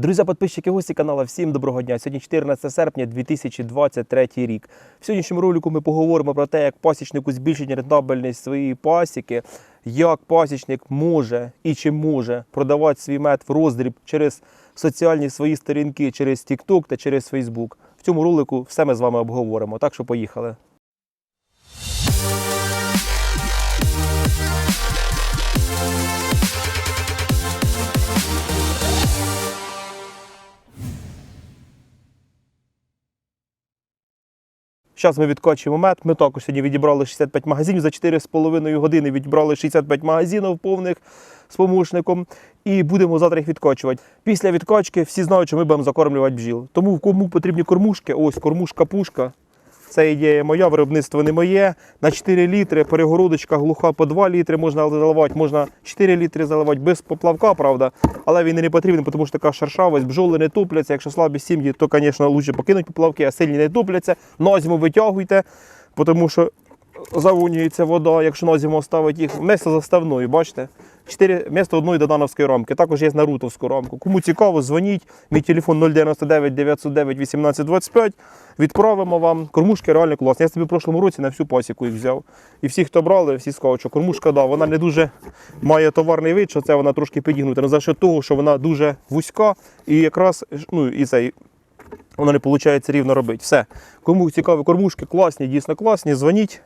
Друзі, підписчики, гості каналу, всім доброго дня. Сьогодні 14 серпня 2023 рік. В сьогоднішньому ролику ми поговоримо про те, як пасічнику збільшити рентабельність своєї пасіки, як пасічник може і чи може продавати свій мед в роздріб через соціальні свої сторінки, через TikTok та через Facebook. В цьому ролику все ми з вами обговоримо. Так що поїхали. Зараз ми відкочимо мед. Ми також сьогодні відібрали 65 магазинів. За 4,5 години відібрали 65 магазинів повних з помушником. І будемо завтра їх відкочувати. Після відкочки всі знають, що ми будемо закормлювати бджіл. Тому кому потрібні кормушки, ось кормушка-пушка. Це ідея моя, виробництво не моє. На 4 літри, перегородочка глуха по 2 літри можна заливати, можна 4 літри заливати без поплавка, правда. Але він не потрібен, тому що така шершавость, бджоли не тупляться. Якщо слабі сім'ї, то, звісно, краще покинуть поплавки, а сильні не тупляться. На зиму витягуйте, тому що завунюється вода, якщо на зиму ставити їх вместо заставної, бачите? 4 вместо одної додановської рамки. Також є нарутовську рамку. Кому цікаво, дзвоніть. Мій телефон 099 909 1825. Відправимо вам. Кормушки реально класні. Я собі в прошлому році на всю пасіку їх взяв. І всі, хто брали, всі сказали, що кормушка, да, вона не дуже має товарний вид, що це вона трошки підігнута. Але за що того, що вона дуже вузька і якраз ну, і цей, воно не виходить рівно робити. Все. Кому цікаві кормушки, класні, дійсно класні, дзвоніть,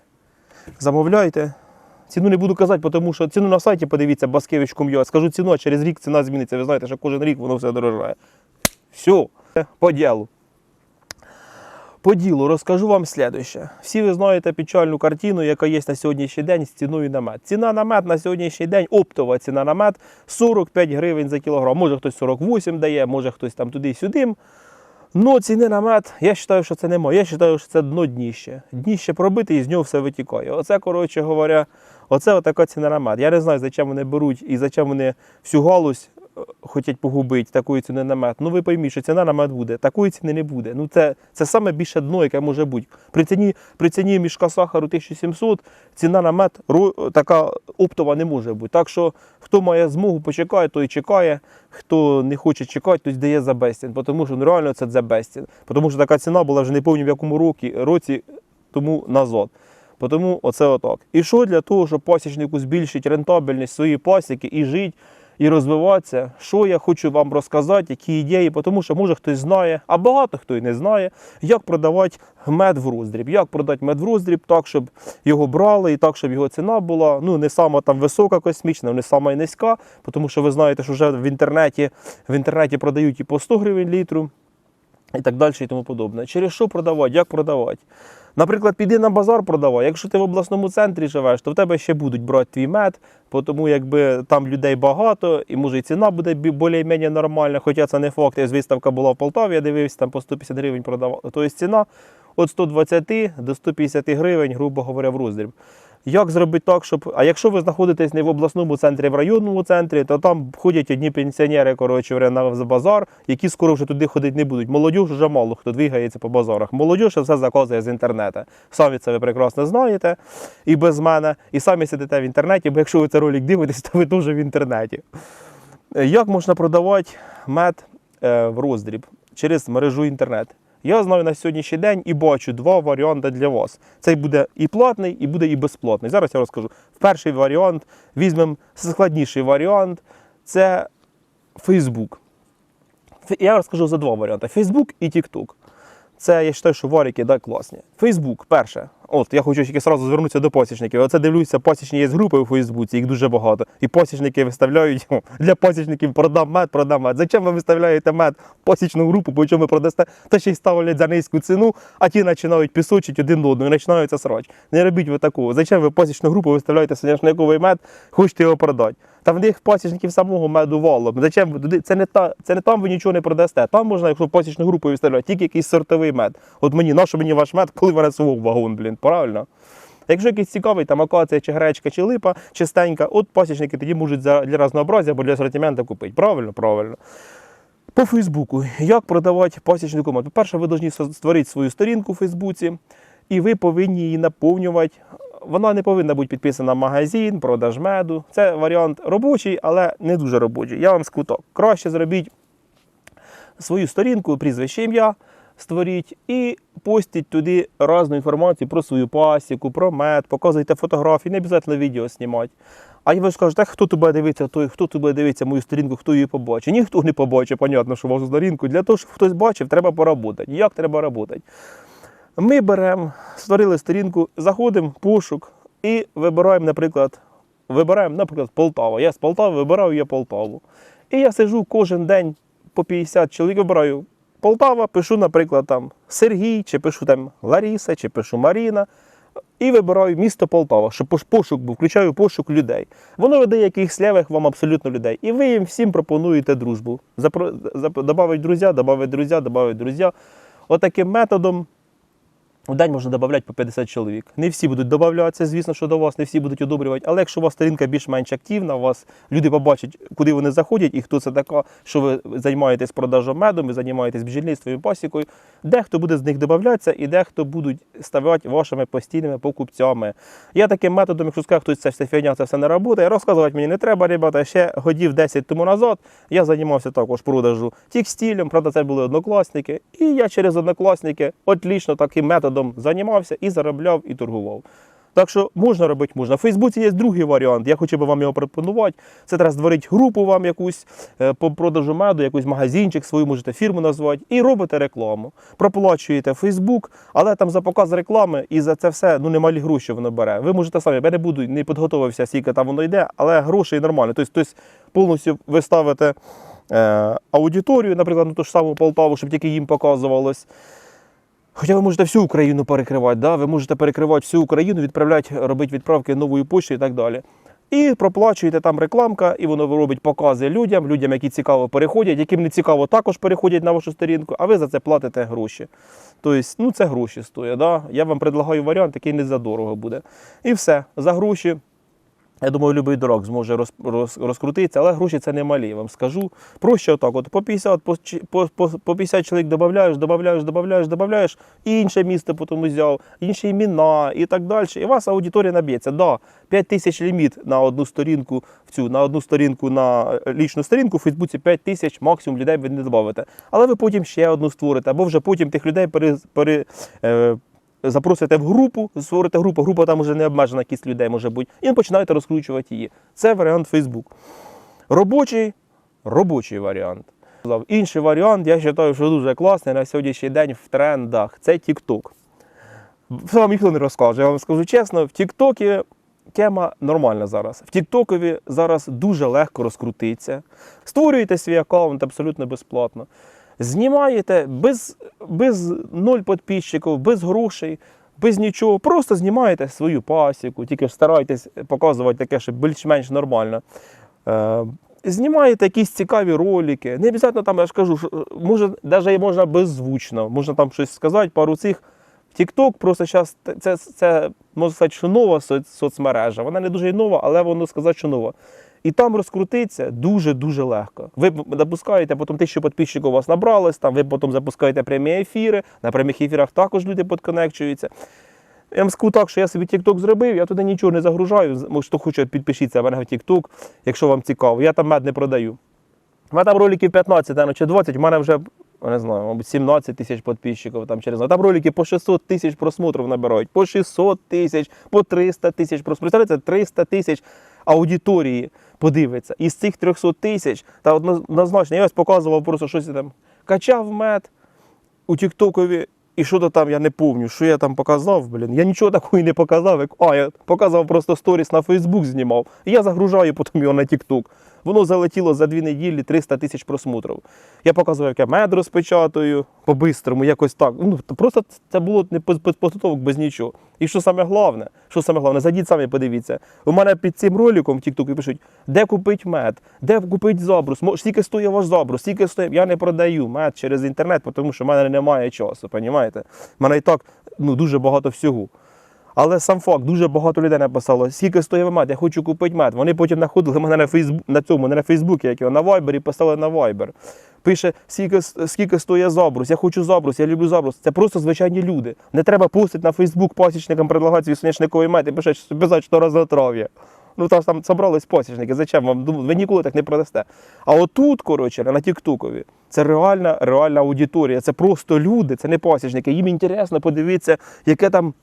замовляйте. Ціну не буду казати, тому що ціну на сайті подивіться Баскевич.com.ua. Скажу ціну, а через рік ціна зміниться. Ви знаєте, що кожен рік воно все дорожає. Все, по ділу. По ділу розкажу вам слідуще. Всі ви знаєте печальну картину, яка є на сьогоднішній день з ціною на мед. Ціна на мед на сьогоднішній день, оптова ціна на мед 45 гривень за кілограм. Може хтось 48 дає, може хтось там туди-сюди. Ну, ціни на мед, я вважаю, що це не моє. Я вважаю, що це дно дніще. Дніще пробите і з нього все витікає. Оце, коротше говоря, оце отака ціна на мед. Я не знаю, за чим вони беруть і за чим вони всю галузь хочуть погубити такої ціни на мед. Ну ви пойміть, що ціна на мед буде. Такої ціни не буде. Ну це, це саме більше дно, яке може бути. При ціні, при ціні мішка сахару 1700 ціна на мед ро- така оптова не може бути. Так що хто має змогу почекає, той чекає. Хто не хоче чекати, той дає за безцін. Тому що ну, реально це за безцін. Тому що така ціна була вже не пам'ятаю в якому році, році тому назад. Тому оце отак. І що для того, щоб пасічнику збільшити рентабельність своєї пасіки і жити, і розвиватися, що я хочу вам розказати, які ідеї, тому що може хтось знає, а багато хто і не знає, як продавати мед в роздріб. Як продати мед в роздріб так, щоб його брали, і так, щоб його ціна була ну, не сама там висока космічна, не сама і низька, тому що ви знаєте, що вже в інтернеті, в інтернеті продають і по 100 гривень літру і так далі і тому подобне. Через що продавати, як продавати? Наприклад, піди на базар продавай. Якщо ти в обласному центрі живеш, то в тебе ще будуть брати твій мед, тому якби там людей багато, і може і ціна буде більш-менш нормальна, хоча це не факт. Я виставка була в Полтаві, я дивився, там по 150 гривень продавали. Тобто ціна від 120 до 150 гривень, грубо говоря, в роздріб. Як зробити так, щоб. А якщо ви знаходитесь не в обласному центрі, а в районному центрі, то там ходять одні пенсіонери, коротше, на базар, які скоро вже туди ходити не будуть. Молодь вже мало хто двигається по базарах. Молодь все заказує з інтернету. Самі це ви прекрасно знаєте і без мене. І самі сидите в інтернеті, бо якщо ви цей ролик дивитесь, то ви теж в інтернеті. Е, Як можна продавати мед е, в роздріб через мережу інтернет? Я знаю на сьогоднішній день і бачу два варіанти для вас. Цей буде і платний, і буде і безплатний. Зараз я розкажу. Перший варіант візьмемо складніший варіант це Facebook. Я розкажу за два варіанти: Facebook і TikTok. Це я вважаю, що варіки да, класні. Фейсбук, перше. От я хочу тільки одразу звернутися до пасічників. Оце дивлюся, пасічні є групи у Фейсбуці, їх дуже багато. І пасічники виставляють для пасічників продам мед, продам мед. Зачем ви виставляєте мед в пасічну групу, по чому продасте, та ще й ставлять за низьку ціну, а ті починають пісочити один одного і починаються срач. Не робіть ви такого. Зачем ви в пасічну групу виставляєте соняшниковий мед, хочете його продати? Та в них пасічників самого меду валом. Зачем ви туди? Це не та це не там ви нічого не продасте. Там можна, якщо пасічну групу виставляти, тільки якийсь сортовий мед. От мені, нащо мені ваш мед, коли в мене свого вагон, блін, правильно? Якщо якийсь цікавий, там акація, чи гречка, чи липа, чистенька, от пасічники тоді можуть для разнообразя або для асортименту купити. Правильно? Правильно. По Фейсбуку. Як продавати пасічнику мед? По-перше, ви повинні створити свою сторінку у Фейсбуці, і ви повинні її наповнювати. Вона не повинна бути підписана в магазин, продаж меду. Це варіант робочий, але не дуже робочий. Я вам скажу так, краще зробіть свою сторінку, прізвище ім'я створіть і постіть туди різну інформацію про свою пасіку, про мед, показуйте фотографії, не обов'язково відео знімати. А ви скажете, хто тут буде дивитися, той, хто тут буде дивитися мою сторінку, хто її побачить. Ніхто не побачить, понятно, що вашу сторінку. Для того, щоб хтось бачив, треба поработати. Як треба працювати? Ми беремо, створили сторінку, заходимо в пошук і вибираємо, наприклад, вибираємо, наприклад, Полтава. Я з Полтави вибираю я Полтаву. І я сижу кожен день по 50 чоловік, вибираю Полтава, пишу, наприклад, там Сергій, чи пишу там Ларіса, чи пишу Маріна. І вибираю місто Полтава, щоб пошук був, включаю пошук людей. Воно веде якихось левих вам абсолютно людей. І ви їм всім пропонуєте дружбу. Добавить друзі, добавить друзя, добавить друзя. Отаким методом в день можна додати по 50 чоловік. Не всі будуть додаватися, звісно, що до вас, не всі будуть одобрювати. Але якщо у вас сторінка більш-менш активна, у вас люди побачать, куди вони заходять і хто це така, що ви займаєтесь продажем меду, ви займаєтесь бджільництвом і пасікою, дехто буде з них додаватися і дехто будуть ставати вашими постійними покупцями. Я таким методом, якщо скаже, хтось це все фігня, це все не працює, розказувати мені не треба, ребята. Ще годів 10 тому назад я займався також продажу текстилем, правда, це були однокласники. І я через однокласники отлічно таким методом займався і заробляв, і торгував. Так що можна робити, можна. В Фейсбуці є другий варіант. Я хотів би вам його пропонувати. Це треба створити групу вам якусь е, по продажу меду, якийсь магазинчик, свою можете фірму назвати, і робите рекламу. Проплачуєте Фейсбук, але там за показ реклами і за це все ну немалі гроші воно бере. Ви можете самі, я не буду, не підготувався, скільки там воно йде, але гроші нормально. Тобто, тобто повністю ви ставите е, аудиторію, наприклад, на ту ж саму Полтаву, щоб тільки їм показувалось. Хоча ви можете всю Україну перекривати, да? ви можете перекривати всю Україну, відправляти, робити відправки нової почти і так далі. І проплачуєте там рекламка, і воно робить покази людям, людям, які цікаво переходять, яким не цікаво, також переходять на вашу сторінку, а ви за це платите гроші. Тобто, ну це гроші стоїть. Да? Я вам предлагаю варіант, який не задорого буде. І все, за гроші. Я думаю, любий дурак зможе роз, роз, розкрутитися, але гроші це не малі, я вам скажу. Проще отак, от по 50, по, по, по, по 50 чоловік додаєш, додаєш, додаєш, додаєш, і інше місто потім взяв, інші імена і так далі. І у вас аудиторія наб'ється. Да, 5 тисяч ліміт на одну сторінку, в цю, на одну сторінку, на е, лічну сторінку, в Фейсбуці 5 тисяч максимум людей ви не додаєте. Але ви потім ще одну створите, або вже потім тих людей пере, пере, е, запросите в групу, створите групу, група там вже не обмежена кількість людей може бути, і починаєте розкручувати її. Це варіант Facebook. Робочий, робочий варіант. Інший варіант, я вважаю, що дуже класний на сьогоднішній день в трендах це TikTok. Вам ніхто не розкаже, я вам скажу чесно, в TikTok тема нормальна зараз. В TikTok зараз дуже легко розкрутитися. Створюєте свій аккаунт абсолютно безплатно. Знімаєте без, без нуль підписчиків, без грошей, без нічого. Просто знімаєте свою пасіку, тільки старайтесь показувати таке, щоб більш-менш нормально. Е, Знімаєте якісь цікаві ролики. Не обов'язково там, я ж кажу, що, е, може, навіть можна беззвучно, можна там щось сказати, пару цих. TikTok просто зараз це, це можна сказати, що нова соц- соцмережа. Вона не дуже й нова, але воно сказати, що нова. І там розкрутитися дуже-дуже легко. Ви запускаєте, потім тисячу підписчиків у вас набралось, там ви потім запускаєте прямі ефіри. На прямих ефірах також люди підконекчуються. Я вам скажу так, що я собі TikTok зробив, я туди нічого не загружаю. Може, хто хоче, підпишіться в TikTok, якщо вам цікаво. Я там мед не продаю. У мене там роликів 15 наверно, чи 20, в мене вже, не знаю, мабуть, 17 тисяч підписчиків там через. Там ролики по 600 тисяч просмотрів набирають, по 600 тисяч, по 300 тисяч просмотрів. Представляєте, 300 тисяч аудиторії подивиться. Із цих 300 тисяч, та однозначно, я ось показував просто щось там, качав мед у Тіктокові. І що то там, я не пам'ятаю, що я там показав, блін. Я нічого такого і не показав. Як, а, я показав просто сторіс на Фейсбук знімав. І я загружаю потім його на Тікток. Воно залетіло за дві неділі 300 тисяч просмотрів. Я показував, як я мед розпечатую по-бистрому, якось так. Ну, просто це було не підготовок без нічого. І що саме головне, що саме головне, зайдіть самі подивіться. У мене під цим роликом в Тіктокі пишуть, де купити мед, де купити забрус, скільки стоїть ваш забрус, скільки стоїть. Я не продаю мед через інтернет, тому що в мене немає часу, розумієте? У мене і так ну, дуже багато всього. Але сам факт, дуже багато людей написало, скільки стоїть мед, я хочу купити мед. Вони потім знаходили мене на Фейсбук, на цьому, не на Фейсбуці, як його, на Вайбері, писали на Вайбер. Пише, скільки, скільки стоїть забрус, я хочу забрус, я люблю забрус. Це просто звичайні люди. Не треба постити на Фейсбук пасічникам предлагати свій соняшниковий мед і пише, що писати, що разнотрав'я. Ну там, там собрались посічники, зачем вам? Ви ніколи так не продасте. А отут, коротше, на Тіктокові, це реальна, реальна аудиторія, це просто люди, це не посічники. Їм інтересно подивитися, яке там.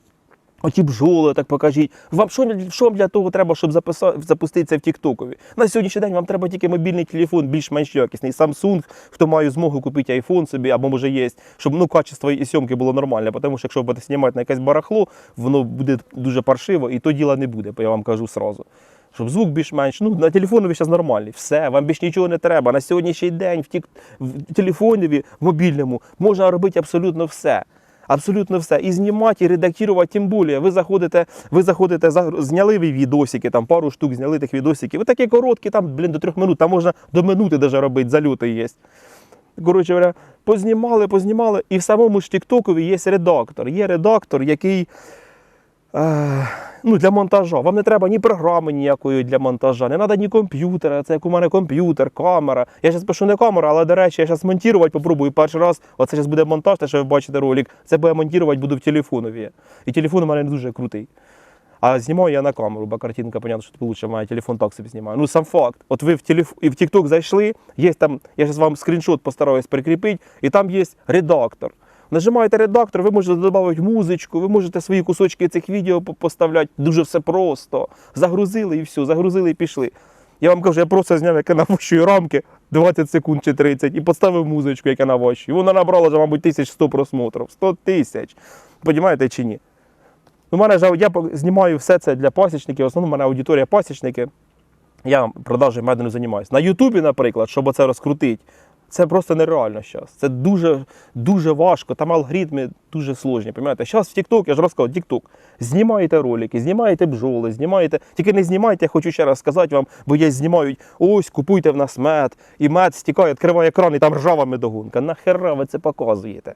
Оті бджоли, так покажіть. Вам що, що для того треба, щоб записа, запуститися в Тіктокові? На сьогоднішній день вам треба тільки мобільний телефон більш-менш якісний. Samsung, хто має змогу купити iPhone собі, або може є, щоб ну, качество і сьомки було нормальне. Тому що якщо будете знімати на якесь барахло, воно буде дуже паршиво, і то діла не буде, я вам кажу сразу. Щоб звук більш-менш, ну на телефоні ви зараз нормальний. Все, вам більш нічого не треба. На сьогоднішній день в, тік... в телефонові, в мобільному можна робити абсолютно все. Абсолютно все. І знімати, і редактувати, тим більше. Ви заходите, ви заходите, зняли ви відосики, там пару штук зняли тих відосиків. Ви такі короткі, там, блін, до трьох минут, там можна до минути даже робити, зальоти є. Коротше говоря, познімали, познімали, і в самому ж Тіктокові є редактор. Є редактор, який. Е, ну, для монтажа. Вам не треба ні програми ніякої для монтажа, не треба ні комп'ютера. Це як у мене комп'ютер, камера. Я зараз пишу не камера, але до речі, я зараз монтувати попробую перший раз. Оце зараз буде монтаж, те, що ви бачите ролик. Це буде монтувати буду в телефонові. І телефон у мене не дуже крутий. А знімаю я на камеру, бо картинка, понятно, що лучше має телефон так собі знімаю. Ну сам факт. От ви в телеф... і в TikTok зайшли, є там, я зараз вам скріншот постараюсь прикріпити, і там є редактор. Нажимаєте редактор, ви можете додати музичку, ви можете свої кусочки цих відео поставляти. Дуже все просто. Загрузили і все, загрузили і пішли. Я вам кажу, я просто зняв, яке навощую рамки 20 секунд чи 30 і поставив музичку, яка навощує. Вона набрала вже, мабуть, 1100 просмотрів. 100 тисяч. Понімаєте чи ні? У мене ж я знімаю все це для пасічників. В в мене аудиторія пасічники. Я продажею меду не займаюся. На Ютубі, наприклад, щоб це розкрутити, це просто нереально зараз. Це дуже, дуже важко. Там алгоритми дуже сложні. Розумієте? Зараз в TikTok, я ж розказав, TikTok. Знімаєте ролики, знімаєте бджоли, знімаєте. Тільки не знімайте, я хочу ще раз сказати вам, бо є знімають, ось купуйте в нас мед, і мед стікає, відкриває екран, і там ржава медогонка. Нахера ви це показуєте?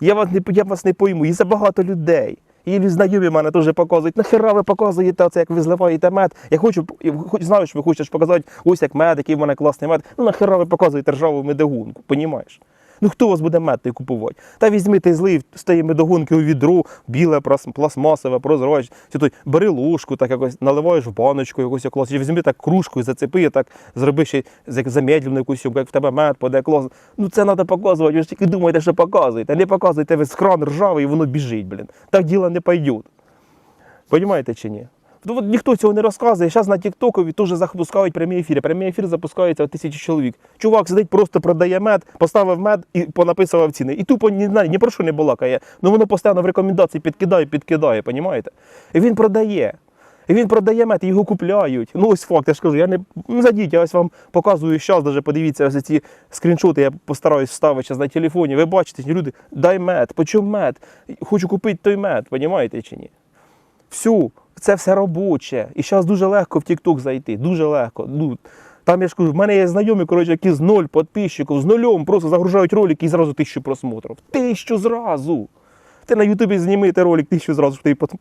Я вас не, я вас не пойму, і забагато людей. І знайомі мене теж показують, нахера ви показуєте це, як ви зливаєте мед. Я хочу, хоч знаю, що ви хочете показати, ось як мед, який в мене класний мед. Ну нахера ви показуєте ржаву медигунку, понімаєш? Ну хто вас буде мед той купувати? Та візьмите злив з тієї медогонки у відро, біле, пластмасове, прозрачне. Бери ложку, так якось наливаєш в баночку якусь клас, візьми так кружку і зацепи, так зроби ще з- як замедлено якусь, як в тебе мед паде клас. Ну це треба показувати. Ви ж тільки думаєте, що показуєте. Не показуєте весь кран ржавий і воно біжить, блін. Так діло не пойде. Понімаєте чи ні? Ну, от ніхто цього не розказує. Зараз на Тіктокові теж запускають прямі ефіри. Прямий ефір запускається тисячі чоловік. Чувак сидить, просто продає мед, поставив мед і понаписував ціни. І тупо ні, ні про що не балакає. Ну воно постійно в рекомендації підкидає, підкидає, понімаєте? І він продає. І він продає мед, його купляють. Ну ось факт, я ж кажу, я не ну, зайдіть, я ось вам показую зараз, даже подивіться ось ці скріншоти, я постараюсь вставити зараз на телефоні. Ви бачите, люди, дай мед, почому мед? Хочу купити той мед, понімаєте чи ні? Всю, це все робоче. І зараз дуже легко в TikTok зайти. Дуже легко. Ну, там я ж кажу, в мене є знайомі, коротше, які з ноль підписчиків, з нульом просто загружають ролики і зразу тисячу просмотрів. Тисячу зразу. Ти на Ютубі знімите ролик тисячу зразу, ти потім...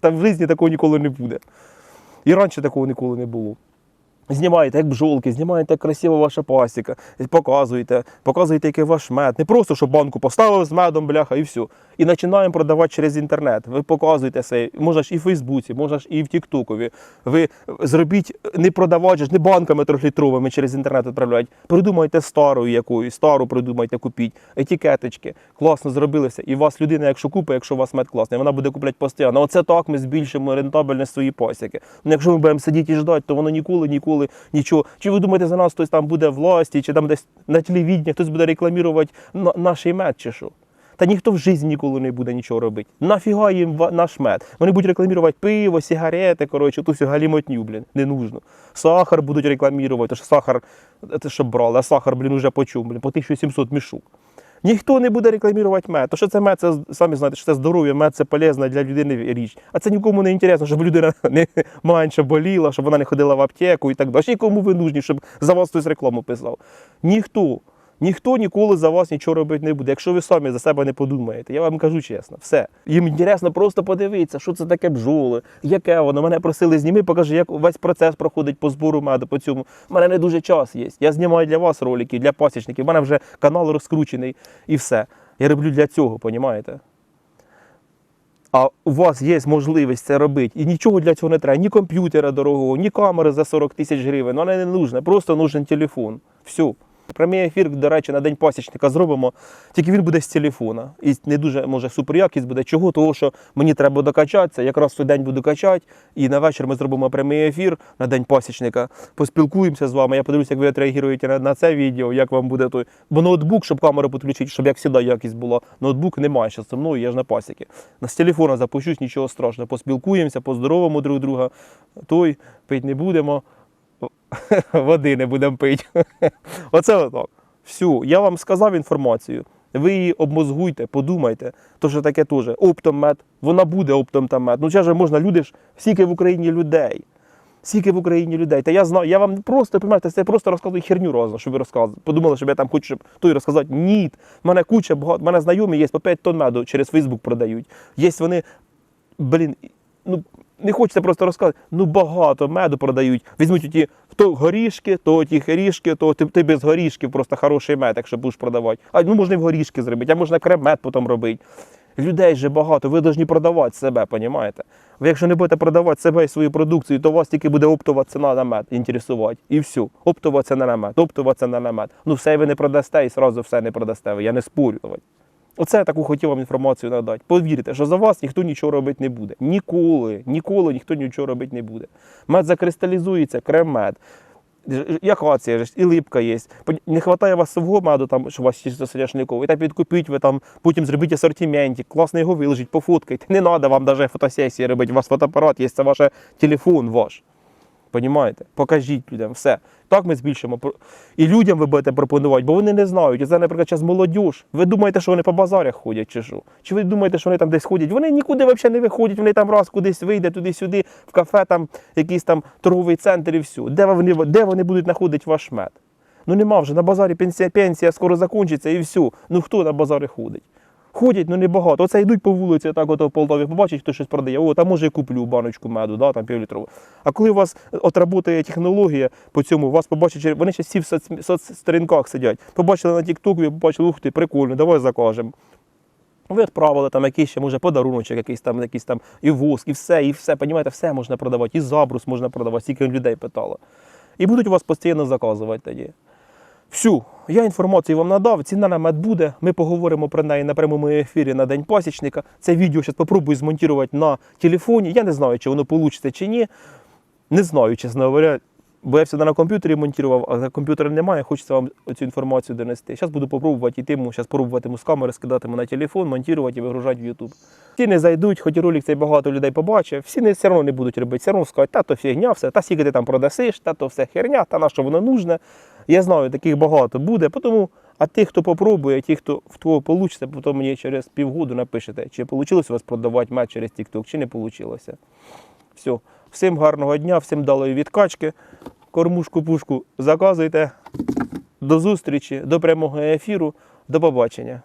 там в житті такого ніколи не буде. І раніше такого ніколи не було. Знімаєте, як бджолки, знімаєте, як красива ваша пасіка, показуєте, показуєте, який ваш мед. Не просто, що банку поставив з медом, бляха, і все. І починаємо продавати через інтернет. Ви показуєте це, можна ж і в Фейсбуці, можна ж і в Тіктокові. Ви зробіть, не продавати, ж, не банками трьохлітровими через інтернет відправляють. Придумайте старою якоюсь, стару придумайте, купіть, етикеточки. Класно зробили все. І вас людина, якщо купить, якщо у вас мед класний, вона буде купляти постійно. Оце так ми збільшимо рентабельність своєї пасіки. Ну, якщо ми будемо сидіти і ждати, то воно ніколи, ніколи нічого. Чи ви думаєте, за нас хтось там буде власті, чи там десь на телевіденні хтось буде рекламувати наш мед, чи що? Та ніхто в житті ніколи не буде нічого робити. Нафіга їм наш мед? Вони будуть рекламувати пиво, сигарети, коротше, ту всю галімотню, блін, не нужно. Сахар будуть рекламувати, то що сахар, це щоб брали, а сахар, блін, уже по чому, блін, по 1700 мішок. Ніхто не буде рекламувати мед. То що це мед, це самі знаєте, що це здоров'я, мед це полезна для людини річ. А це нікому не інтересно, щоб людина не менше боліла, щоб вона не ходила в аптеку і так далі. Нікому ви нужні, щоб за вас хтось рекламу писав. Ніхто. Ніхто ніколи за вас нічого робити не буде, якщо ви самі за себе не подумаєте. Я вам кажу чесно, все. Їм інтересно просто подивитися, що це таке бджоли, яке воно. Мене просили зніми, покажи, як весь процес проходить по збору меду. По цьому У мене не дуже час є. Я знімаю для вас ролики, для пасічників. У мене вже канал розкручений і все. Я роблю для цього, понімаєте? а у вас є можливість це робити, і нічого для цього не треба, ні комп'ютера дорогого, ні камери за 40 тисяч гривень, вона не нужна, просто нужен телефон. Все. Прямий ефір, до речі, на день пасічника зробимо, тільки він буде з телефона. І не дуже може супер якість буде. Чого? Того, що мені треба докачатися, якраз той день буду качати, і на вечір ми зробимо прямий ефір на день пасічника. Поспілкуємося з вами. Я подивлюся, як ви відреагуєте на, на це відео, як вам буде той. Бо ноутбук, щоб камеру підключити, щоб як завжди якість була. Ноутбук немає зараз зі мною, я ж на пасіки. На з телефона запущусь, нічого страшного. Поспілкуємося, поздоровимо друг друга. Той пити не будемо. Води не будемо пити. Оце отак. Всю. Я вам сказав інформацію. Ви її обмозгуйте, подумайте. То що таке теж оптом мед. Вона буде оптом та мед. Ну це ж можна, люди ж, скільки в Україні людей. Скільки в Україні людей. Та я знаю, я вам просто розумієте, я просто розказую херню розно, щоб ви розказували. Подумали, щоб я там хочу, щоб той розказати. Ні. В мене куча багато. В мене знайомі є по 5 тонн меду через Фейсбук продають. Є вони, блін, ну не хочеться просто розказати. Ну багато меду продають. Візьмуть ті то горішки, то ті горішки, то ти, ти без горішків просто хороший мед, якщо будеш продавати. А ну можна і в горішки зробити, а можна кремет потім робити. Людей же багато, ви повинні продавати себе, понімаєте? Ви якщо не будете продавати себе і свою продукцію, то у вас тільки буде оптова ціна на мед інтересувати. І все. Оптова ціна на мед, оптова ціна на мед. Ну все ви не продасте і одразу все не продасте. Я не спорю. Оце я таку хотів вам інформацію надати. Повірте, що за вас ніхто нічого робити не буде. Ніколи, ніколи ніхто нічого робити не буде. Мед закристалізується, крем-мед. І акація ж, і липка є. Не вистачає вас свого меду, там, що у вас чисто соняшниковий. Так підкупіть ви там, потім зробіть асортиментик, класно його виложіть, пофоткайте. Не треба вам навіть фотосесії робити. У вас фотоапарат є, це ваш телефон ваш. Понімаєте? Покажіть людям все. Так ми збільшимо. І людям ви будете пропонувати, бо вони не знають. І це, наприклад, зараз молодіж. Ви думаєте, що вони по базарах ходять чи що? Чи ви думаєте, що вони там десь ходять? Вони нікуди взагалі не виходять, вони там раз кудись вийде, туди-сюди, в кафе, там якийсь там торговий центр і все. Де вони, де вони будуть знаходити ваш мед? Ну нема вже на базарі пенсія, пенсія скоро закінчиться і все. Ну хто на базари ходить? Ходять, ну небагато. Оце йдуть по вулиці, так от в Полтаві побачать, хто щось продає. О, там може куплю баночку меду, да, там півлітрову. А коли у вас отработає технологія по цьому, вас побачать, вони ще всі в соц- соцсторінках сидять. Побачили на Тіктоку, побачили, ух ти, прикольно, давай закажемо. Ви відправили там якийсь ще, може, подаруночок, якийсь там, якийсь там і воск, і все, і все, понімаєте, все можна продавати, і забрус можна продавати, стільки людей питало. І будуть у вас постійно заказувати тоді. Всю, я інформацію вам надав, ціна на мед буде. Ми поговоримо про неї на прямому ефірі на День пасічника. Це відео зараз спробую змонтувати на телефоні. Я не знаю, чи воно вийде чи ні. Не знаю, чесно говоря. Бо я всегда на комп'ютері монтував, а комп'ютера немає, хочеться вам цю інформацію донести. Зараз буду пробувати йтиму, зараз пробуватиму з камери скидатиму на телефон, монтувати і вигружати в YouTube. Всі не зайдуть, хоч ролик цей багато людей побачив, всі не, все одно не будуть робити, все одно скажуть, та то фігня, все, та скільки ти там продасиш, та то все херня, та на що воно нужне. Я знаю, таких багато буде, тому, а тих, хто попробує, ті, хто в того вийде, потім мені через півгоду напишете, чи вийшло у вас продавати мед через TikTok, чи не вийшло. Все. Всім гарного дня, всім далої відкачки. Кормушку-пушку заказуйте. До зустрічі, до прямого ефіру. До побачення.